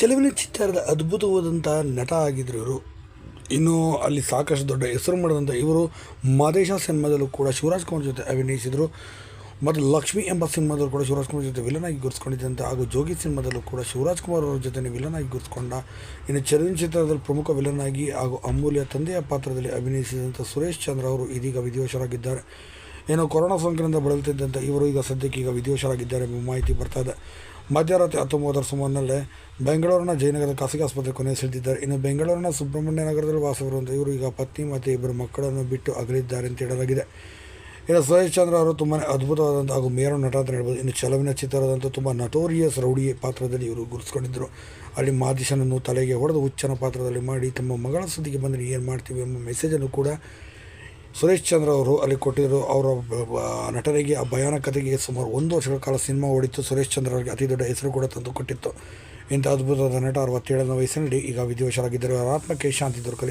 ಚೆಲುವಿನ ಚಿತ್ತಾರದ ಅದ್ಭುತವಾದಂಥ ನಟ ಆಗಿದ್ರು ಇವರು. ಇನ್ನು ಅಲ್ಲಿ ಸಾಕಷ್ಟು ದೊಡ್ಡ ಹೆಸರು ಮಾಡಿದಂಥ ಇವರು ಮಾದೇಶ ಸಿನಿಮಾದಲ್ಲೂ ಕೂಡ ಶಿವರಾಜ್ ಕುಮಾರ್ ಜೊತೆ ಅಭಿನಯಿಸಿದರು. ಮತ್ತು ಲಕ್ಷ್ಮಿ ಎಂಬ ಸಿನಿಮಾದಲ್ಲೂ ಕೂಡ ಶಿವರಾಜ್ ಕುಮಾರ್ ಜೊತೆ ವಿಲನ್ ಆಗಿ ಗುರುತಿಸ್ಕೊಂಡಿದ್ದಂಥ ಹಾಗೂ ಜೋಗಿ ಸಿನಿಮಾದಲ್ಲೂ ಕೂಡ ಶಿವರಾಜ್ ಕುಮಾರ್ ಅವರ ಜೊತೆ ವಿಲನ್ ಆಗಿ ಗುರುತಿಸ್ಕೊಂಡ, ಇನ್ನು ಚಲನ ಚಿತ್ರದಲ್ಲಿ ಪ್ರಮುಖ ವಿಲನ್ ಆಗಿ ಹಾಗೂ ಅಮೂಲ್ಯ ತಂದೆಯ ಪಾತ್ರದಲ್ಲಿ ಅಭಿನಯಿಸಿದಂಥ ಸುರೇಶ್ ಚಂದ್ರ ಅವರು ಇದೀಗ ವಿಧಿವಶರಾಗಿದ್ದಾರೆ ಏನೋ ಕೊರೋನಾ ಸೋಂಕಿನಿಂದ ಬಳಲುತ್ತಿದ್ದಂಥ ಇವರು ಈಗ ಸದ್ಯಕ್ಕೆ ಈಗ ವಿಧಿವಶರಾಗಿದ್ದಾರೆ ಎಂಬ ಮಾಹಿತಿ ಬರ್ತಾ ಇದೆ. ಮಧ್ಯರಾತ್ರಿ ಹತ್ತೊಂಬತ್ತರ ಸುಮಾರಿನಲ್ಲೇ ಬೆಂಗಳೂರಿನ ಜಯನಗರದ ಖಾಸಗಿ ಆಸ್ಪತ್ರೆ ಕೊನೆಯುಸಿದ್ದಾರೆ ಇನ್ನು ಬೆಂಗಳೂರಿನ ಸುಬ್ರಹ್ಮಣ್ಯ ನಗರದಲ್ಲಿ ವಾಸವಿರುವಂಥ ಇವರು ಈಗ ಪತ್ನಿ ಮತ್ತು ಇಬ್ಬರು ಮಕ್ಕಳನ್ನು ಬಿಟ್ಟು ಅಗಲಿದ್ದಾರೆ ಅಂತ ಹೇಳಲಾಗಿದೆ. ಇನ್ನು ಸುರೇಶ್ ಚಂದ್ರ ಅವರು ತುಂಬಾ ಅದ್ಭುತವಾದಂಥ ಹಾಗೂ ಮೇರು ನಟ ಅಂತ ಹೇಳ್ಬೋದು. ಇನ್ನು ಚಲವಿನ ಚಿತ್ರದಂಥ ತುಂಬ ನಟೋರಿಯಸ್ ರೌಡಿ ಪಾತ್ರದಲ್ಲಿ ಇವರು ಗುರುಸ್ಕೊಂಡಿದ್ದರು ಅಲ್ಲಿ ಮಾದಿಶನನ್ನು ತಲೆಗೆ ಹೊಡೆದು ಹುಚ್ಚನ ಪಾತ್ರದಲ್ಲಿ ಮಾಡಿ ತಮ್ಮ ಮಗಳ ಸುದ್ದಿಗೆ ಬಂದರೆ ಏನು ಮಾಡ್ತೀವಿ ಎಂಬ ಮೆಸೇಜನ್ನು ಕೂಡ ಸುರೇಶ್ ಚಂದ್ರ ಅವರು ಅಲ್ಲಿ ಕೊಟ್ಟಿರೋ ಅವರ ನಟನೆಗೆ, ಆ ಭಯಾನಕತೆಗೆ ಸುಮಾರು ಒಂದು ವರ್ಷಗಳ ಕಾಲ ಸಿನಿಮಾ ಓಡಿತ್ತು. ಸುರೇಶ್ ಚಂದ್ರ ಅವರಿಗೆ ಅತಿ ದೊಡ್ಡ ಹೆಸರು ಕೂಡ ತಂದು ಕೊಟ್ಟಿತ್ತು. ಇಂಥ ಅದ್ಭುತವಾದ ನಟ ಅರವತ್ತೇಳನೇ ವಯಸ್ಸಿನಲ್ಲಿ ಈಗ ವಿಧಿವಶರಾಗಿದ್ದರು ಅವರ ಆತ್ಮಕ್ಕೆ ಶಾಂತಿ ದೊರಕಲಿ.